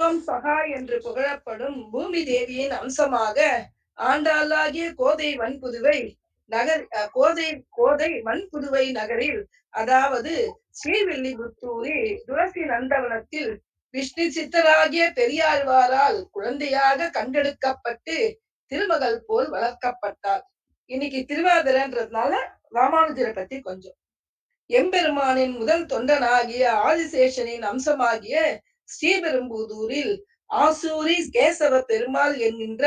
சகா என்று புகழப்படும் பூமி தேவியின் அம்சமாக ஆண்டாளாகிய கோதை வன்புதுவை நகர் கோதை கோதை வன்புதுவை நகரில் அதாவது ஸ்ரீவில்லிபுத்தூரில் துளசி நந்தவனத்தில் விஷ்ணு சித்தராகிய பெரியாழ்வாரால் குழந்தையாக கண்டெடுக்கப்பட்டு திருமகள் போல் வளர்க்கப்பட்டார். இன்னைக்கு திருவாதிரன்றதுனால ராமானுஜரை பத்தி கொஞ்சம். எம்பெருமானின் முதல் தொண்டனாகிய ஆதிசேஷனின் அம்சமாகிய ஸ்ரீபெரும்புதூரில் ஆசூரி கேசவ பெருமாள் என்கின்ற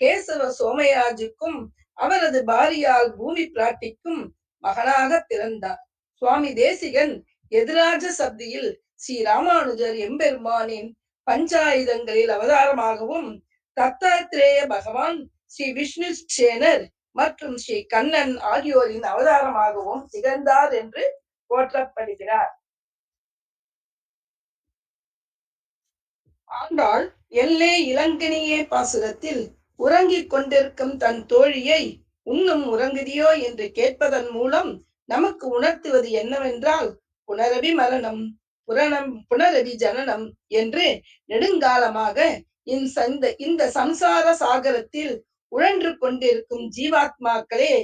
கேசவ சோமயாஜுக்கும் அவரது பாரியால் பூமி பிராட்டிக்கும் மகனாக பிறந்தார். சுவாமி தேசிகன் எதிராஜ சப்தியில் ஸ்ரீ ராமானுஜர் எம்பெருமானின் பஞ்சாயுதங்களில் அவதாரமாகவும் தத்தாத்திரேய பகவான் ஸ்ரீ விஷ்ணு சேனர் மற்றும் ஸ்ரீ கண்ணன் ஆகியோரின் அவதாரமாகவும் திகழ்ந்தார் என்று போற்றப்படுகிறார். ஆண்டாள் எல்லே இளங்கனியே பாசுரத்தில் உறங்கிக் கொண்டிருக்கும் தன் தோழியை உன்னும் உறங்குதியோ என்று கேட்பதன் மூலம் நமக்கு உணர்த்துவது என்னவென்றால் புனரவி மரணம் புரணம் புனரவி ஜனனம் என்று நெடுங்காலமாக இந்த இந்த சம்சார சாகரத்தில் உழன்று கொண்டிருக்கும் ஜீவாத்மாக்களே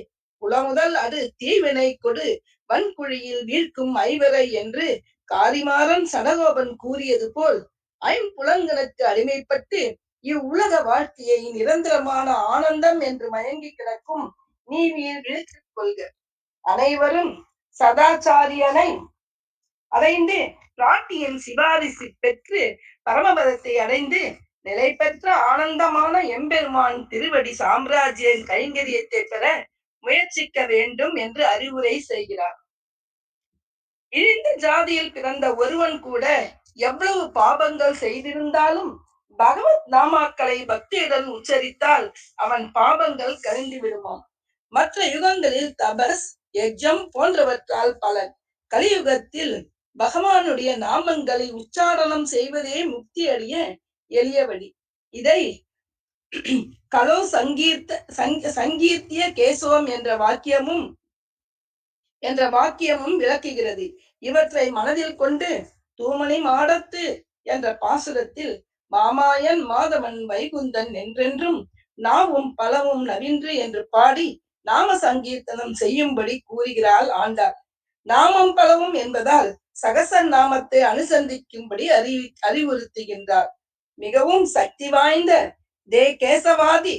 புலமுதல் அது தீவினை கொடு வன்குழியில் வீழ்க்கும் ஐவரை என்று காரிமாறன் சடகோபன் கூறியது போல் ஐம்புலங்களுக்கு அடிமைப்பட்டு இவ்வுலக வாழ்க்கையை நிரந்தரமான ஆனந்தம் என்று மயங்கி கிடக்கும் நீ விழித்துக் கொள்க. அனைவரும் சதாச்சாரியனை அடைந்து பிராட்டியின் சிபாரிசு பெற்று பரமபதத்தை அடைந்து நிலை பெற்ற ஆனந்தமான எம்பெருமான் திருவடி சாம்ராஜ்யின் கைங்கரியத்தை பெற முயற்சிக்க வேண்டும் என்று அறிவுரை செய்கிறார். இழிந்த ஜாதியில் பிறந்த ஒருவன் கூட எவ்வளவு பாபங்கள் செய்திருந்தாலும் பகவத் நாமாக்களை பக்தியுடன் உச்சரித்தால் அவன் பாபங்கள் கழிந்து விடுமாம் மற்ற யுகங்களில் தபஸ் யஜ்ஜம் போன்றவற்றால் பலன். கலியுகத்தில் பகவானுடைய நாமங்களை உச்சாரணம் செய்வதே முக்தி அடைய எளிய வழி. இதை கலோ சங்கீர்த்த சங்கீர்த்திய கேசவம் என்ற வாக்கியமும் என்ற வாக்கியமும் விளக்குகிறது. இவற்றை மனதில் கொண்டு தூமணி மாடத்து என்ற பாசுரத்தில் மாமாயன் மாதவன் வைகுந்தன் என்றென்றும் நாவும் பலவும் நவின்று என்று பாடி நாம சங்கீர்த்தனம் செய்யும்படி கூறுகிறாள் ஆண்டார் நாமம் பலவும் என்பதால் சகச நாமத்தை அனுசந்திக்கும்படி அறிவி அறிவுறுத்துகின்றார் மிகவும் சக்தி வாய்ந்த தே கேசவாதி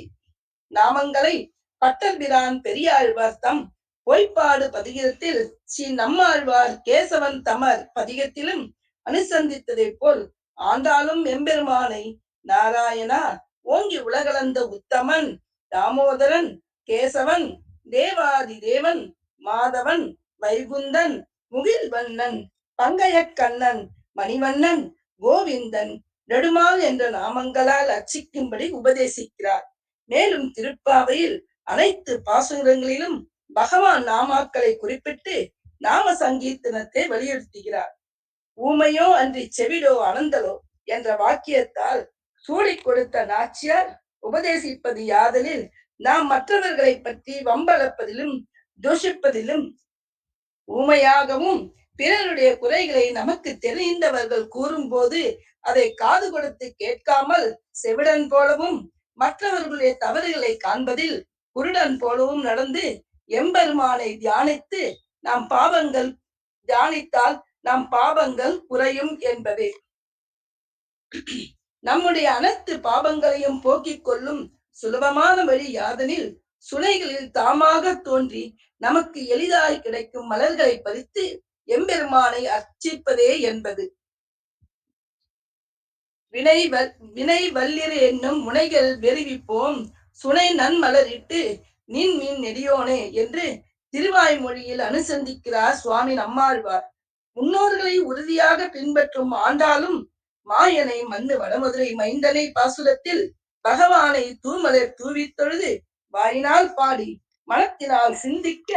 நாமங்களை பட்டர்பிரான் பெரியாழ்வார் தம் பொய்ப்பாடு பதிகத்தில் ஸ்ரீ நம்மாழ்வார் கேசவன் தமர் பதிகத்திலும் அனுசந்தித்ததைப் போல் ஆண்டாளும் எம்பெருமானை நாராயணா ஓங்கி உலகளந்த உத்தமன் தாமோதரன் கேசவன் தேவாதி தேவன் மாதவன் வைகுந்தன் முகில்வண்ணன் வண்ணன் கண்ணன் மணிவண்ணன் கோவிந்தன் நெடுமால் என்ற நாமங்களால் அர்ச்சிக்கும்படி உபதேசிக்கிறார். மேலும் திருப்பாவையில் அனைத்து பாசுரங்களிலும் பகவான் நாமாக்களை குறிப்பிட்டு நாம சங்கீர்த்தனத்தை வலியுறுத்துகிறார். ஊமையோ அன்றி செவிடோ அனந்தலோ என்ற வாக்கியத்தால் சூடிக் கொடுத்த நாச்சியார் உபதேசிப்பது யாதலில் நாம் மற்றவர்களை பற்றி வம்பளப்பதிலும் தூஷிப்பதிலும் ஊமையாகவும் பிறருடைய குறைகளை நமக்கு தெரிந்தவர்கள் கூறும்போது அதை காது கொடுத்து கேட்காமல் செவிடன் போலவும் மற்றவர்களுடைய தவறுகளை காண்பதில் குருடன் போலவும் நடந்து எம்பெருமானை தியானித்து நாம் பாவங்கள் தியானித்தால் நம் பாவங்கள் குறையும் என்பதே. நம்முடைய அனைத்து பாவங்களையும் போக்கிக் கொள்ளும் சுலபமான வழி யாதனில் சுனைகளில் தாமாக தோன்றி நமக்கு எளிதாய் கிடைக்கும் மலர்களை பறித்து எம்பெருமானை அர்ச்சிப்பதே என்பது. வினை வல் வினை வல்லிரு என்னும் முனைகள் வெறிவிப்போம். சுனை நன்மலரிட்டு நின் மீன் நெடியோனே என்று திருவாய்மொழியில் அனுசந்திக்கிறார் சுவாமி நம்மாழ்வார். முன்னோர்களை உறுதியாக பின்பற்றும் ஆண்டாலும் மாயனை மண்ணு வடமதுரை மைந்தனை பாசுரத்தில் பகவானை தூமலர் தூவி தொழுது வாயினால் பாடி மனத்தினால் சிந்திக்க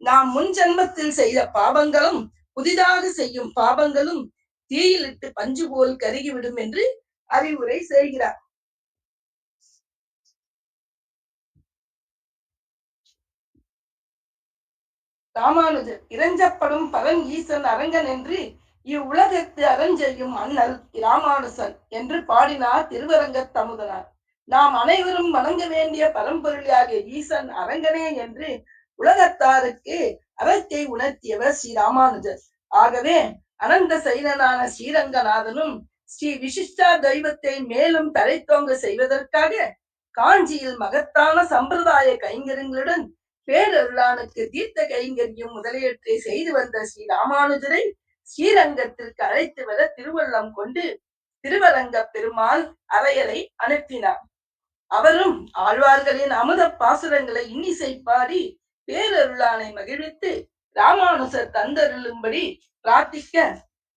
நாம் முன் ஜன்மத்தில் செய்த பாவங்களும் புதிதாக செய்யும் பாவங்களும் தீயிலிட்டு பஞ்சு போல் கருகிவிடும் என்று அறிவுரை செய்கிறார். ராமானுஜர் இறைஞ்சப்படும் பரன் ஈசன் அரங்கன் என்று இவ்வுலகத்து அரஞ்செய்யும் அண்ணல் இராமானுசன் என்று பாடினார் திருவரங்க தமுதனார். நாம் அனைவரும் வணங்க வேண்டிய பரம்பொருளியாகிய ஈசன் அரங்கனே என்று உலகத்தாருக்கு அறத்தை உணர்த்தியவர் ஸ்ரீ ராமானுஜர். ஆகவே அனந்த சைலனான ஸ்ரீரங்கநாதனும் ஸ்ரீ விசிஷ்டா தெய்வத்தை மேலும் தரைத்தோங்க செய்வதற்காக காஞ்சியில் மகத்தான சம்பிரதாய கைங்கரங்களுடன் பேரருளானுக்கு தீர்த்த கைங்கரியும் முதலியவற்றை செய்து வந்த ஸ்ரீ ராமானுஜரை ஸ்ரீரங்கத்திற்கு அழைத்து வர திருவள்ளம் கொண்டு திருவரங்க பெருமாள் அறையலை அனுப்பினார். அவரும் ஆழ்வார்களின் அமுத பாசுரங்களை இன்னிசை பாடி பேரருளானை மகிழ்வித்து ராமானுசர் தந்தருளும்படி பிரார்த்திக்க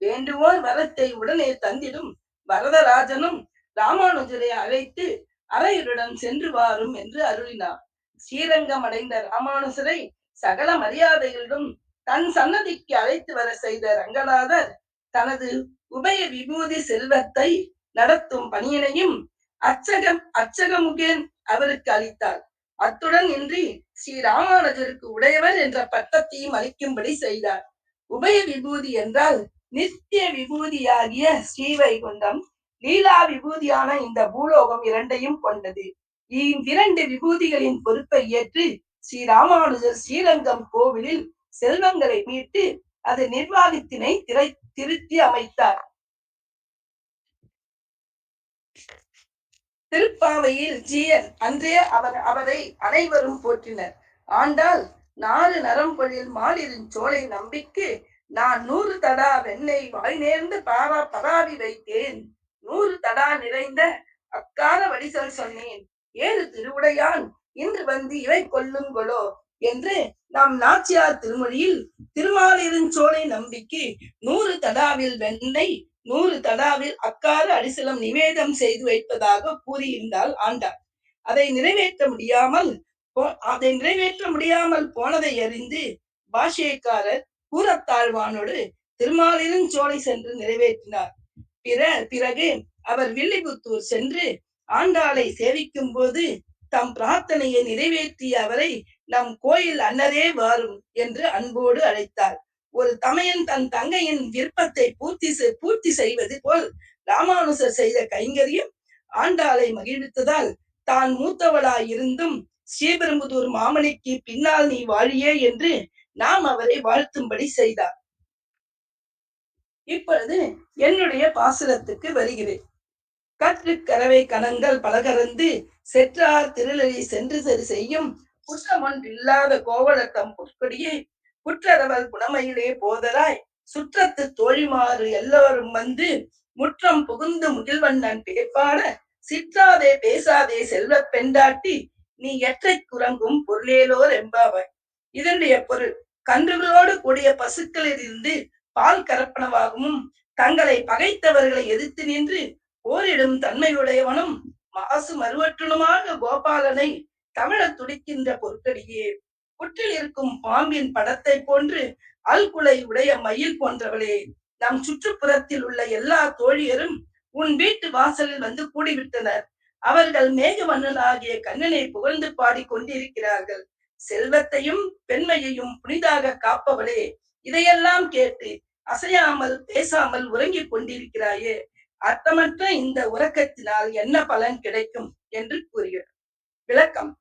வேண்டுவோர் வரத்தை உடனே தந்திடும் வரதராஜனும் ராமானுஜரை அழைத்து அறையுடன் சென்று வாரும் என்று அருளினார். ஸ்ரீரங்கம் அடைந்த ராமானுசரை சகல மரியாதைகளிடம் தன் சன்னதிக்கு அழைத்து வர செய்த ரங்கநாதர் தனது உபய விபூதி செல்வத்தை நடத்தும் பணியினையும் அச்சகம் அச்சகமுகேன் அவருக்கு அளித்தார். அத்துடன் இன்றி ஸ்ரீ ராமானுஜருக்கு உடையவர் என்ற பட்டத்தையும் அளிக்கும்படி செய்தார். உபய விபூதி என்றால் நித்திய விபூதியாகிய ஸ்ரீவைகுண்டம் லீலா விபூதியான இந்த பூலோகம் இரண்டையும் கொண்டது. இவ்விரண்டு விபூதிகளின் பொறுப்பை ஏற்று ஸ்ரீ ராமானுஜர் ஸ்ரீரங்கம் கோவிலில் செல்வங்களை மீட்டு அது நிர்வாகத்தினை திரை திருத்தி அமைத்தார். திருப்பாவையில் ஜீயன் அன்றே அவர் அவரை அனைவரும் போற்றினர். ஆண்டால் நாலு நரம்பொழில் மாலிரின் சோலை நம்பிக்கு நான் நூறு தடா வெண்ணெய் வாய் நேர்ந்து பாரா பராவி வைத்தேன். நூறு தடா நிறைந்த அக்கார வடிசல் சொன்னேன். ஏழு திருவுடையான் இன்று வந்து இவை கொள்ளுங்களோ என்று நாம் நாச்சியார் திருமொழியில் திருமாலிருஞ்சோலை நம்பிக்கை நூறு தடாவில் வெண்ணெய் நூறு தடாவில் அக்கார அடிசலம் நிவேதம் செய்து வைப்பதாக கூறியிருந்தால் ஆண்டார் அதை நிறைவேற்ற முடியாமல் அதை நிறைவேற்ற முடியாமல் போனதை அறிந்து பாஷைக்காரர் கூறத்தாழ்வானோடு திருமாலிருஞ்சோலை சென்று நிறைவேற்றினார். பிற பிறகு அவர் வில்லிபுத்தூர் சென்று ஆண்டாளை சேவிக்கும் போது தம் பிரார்த்தனையை நிறைவேற்றிய அவரை நம் கோயில் அன்னரே வாரும் என்று அன்போடு அழைத்தார். ஒரு தமையன் தன் தங்கையின் விருப்பத்தை பூர்த்தி பூர்த்தி செய்வது போல் ராமானுசர் செய்த கைங்கரியம் ஆண்டாளை மகிழ்வித்ததால் தான் மூத்தவளாய் இருந்தும் ஸ்ரீபெரும்புதூர் மாமணிக்கு பின்னால் நீ வாழியே என்று நாம் அவரை வாழ்த்தும்படி செய்தார். இப்பொழுது என்னுடைய பாசுரத்துக்கு வருகிறேன். கற்றுக்கரவை கணங்கள் பலகரந்து செற்றார் திருளறி சென்று சரி செய்யும் குற்றமொன்றில்லாத கோவலத்தம் புற்கொடியே குற்றரவல் புனமையிலே போதராய் சுற்றத்து தோழிமாறு எல்லோரும் வந்து முற்றம் புகுந்து முகில்வண்ணன் பேப்பாட சிற்றாதே பேசாதே செல்வ பெண்டாட்டி நீ எற்றை குரங்கும் பொருளேலோர் எம்பாவை இதனுடைய பொருள் கன்றுகளோடு கூடிய பசுக்களில் இருந்து பால் கரப்பனவாகவும் தங்களை பகைத்தவர்களை எதிர்த்து நின்று போரிடும் தன்மையுடையவனும் மாசு மறுவற்றுனுமாக கோபாலனை தமிழ துடிக்கின்ற பொருட்களியே புற்றில் இருக்கும் பாம்பின் படத்தை போன்று அல்குலை உடைய மயில் போன்றவளே. நம் சுற்றுப்புறத்தில் உள்ள எல்லா தோழியரும் உன் வீட்டு வாசலில் வந்து கூடிவிட்டனர். அவர்கள் மேகவண்ணனாகிய கண்ணனை புகழ்ந்து பாடி கொண்டிருக்கிறார்கள். செல்வத்தையும் பெண்மையையும் புனிதாக காப்பவளே. இதையெல்லாம் கேட்டு அசையாமல் பேசாமல் உறங்கிக் கொண்டிருக்கிறாயே. அர்த்தமற்ற இந்த உறக்கத்தினால் என்ன பலன் கிடைக்கும் என்று கூறுகிறார் விளக்கம்.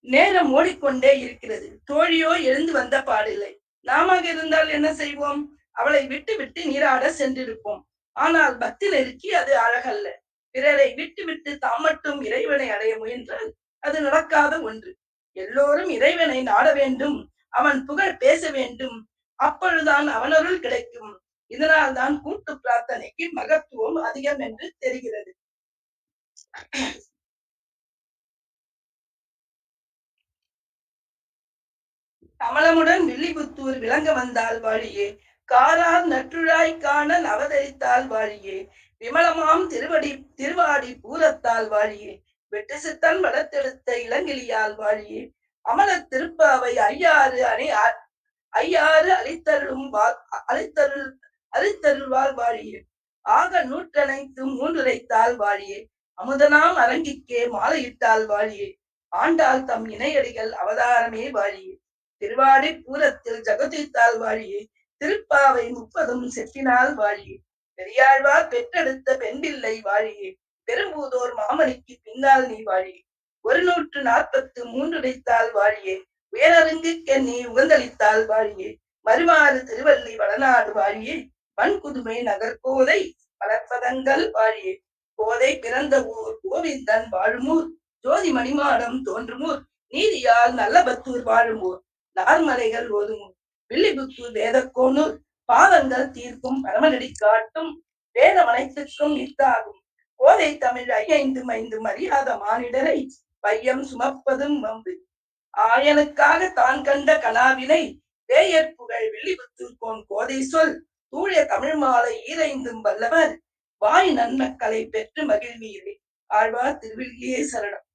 நேரம் ஓடிக்கொண்டே இருக்கிறது. தோழியோ எழுந்து வந்த பாடில்லை. நாம இருந்தால் என்ன செய்வோம்? அவளை விட்டு விட்டு நீராட சென்றிருப்போம். ஆனால் பக்தி நெருக்கி அது அழகல்ல. பிறரை விட்டு விட்டு தாம் மட்டும் இறைவனை அடைய முயன்றால் அது நடக்காத ஒன்று. எல்லோரும் இறைவனை நாட வேண்டும். அவன் புகழ் பேச வேண்டும். அப்பொழுதுதான் அவனருள் கிடைக்கும். இதனால் தான் கூட்டு பிரார்த்தனைக்கு மகத்துவம் அதிகம் என்று தெரிகிறது. கமலமுடன் வில்லிபுத்தூர் விளங்க வந்தால் வாழியே. காரார் நற்றுழாய் காண அவதரித்தால் வாழியே. விமலமாம் திருவடி திருவாடி பூரத்தால் வாழியே. வெட்டு சித்தன் வளர்த்தெடுத்த இளங்கிலியால் வாழியே. அமல திருப்பாவை ஐயாறு அணி ஐயாறு அழித்தருளும் அழித்தருள் அளித்தருள்வாள் வாழியே. ஆக நூற்றனைத்து மூன்றுரைத்தால் வாழியே. அமுதனாம் அரங்கிக்கே மாலையிட்டால் வாழியே. ஆண்டாள் தம் இணையடிகள் அவதாரமே வாழியே. திருவாடி பூரத்தில் ஜகதித்தால் வாழியே. திருப்பாவை முப்பதும் செப்பினால் வாழியே. பெரியாழ்வார் பெற்றெடுத்த பெண்பிள்ளை வாழியே. பெரும்பூதோர் மாமணிக்கு பின்னால் நீ வாழியே. ஒரு நூற்று நாற்பத்து மூன்றுடைத்தால் வாழியே. உயரருங்குக்கு நீ உகந்தளித்தாள் வாழியே. மறுமாறு திருவள்ளி வடநாடு வாழியே. மண்குதுமை நகர்கோதை வளர்ப்பதங்கள் வாழியே கோதை பிறந்த ஊர் கோவிந்தன் வாழுமூர். ஜோதி மணிமாடம் தோன்றுமூர். நீதியால் நல்லபத்தூர் வாழுமூர். நார்மலைகள் ஓதுமூர். வில்லிபுத்தூர் வேதக்கோனூர். பாவங்கள் தீர்க்கும் பரமநடி காட்டும். வேத மனைத்துக்கும் நித்தாகும் கோதை தமிழ் ஐந்து ஐந்து அறியாத மானிடரை. பையம் சுமப்பதும் வம்பு. ஆயனுக்காக தான் கண்ட கனாவினை. வேயற் புகழ் வில்லிபுத்தூர் கோன் கோதை சொல். தூய தமிழ் மாலை ஈரைந்தும் வல்லவர். வாய் நன்மக்களை பெற்று மகிழ்வீரே. ஆழ்வார் திருவில்லியே சரணம்.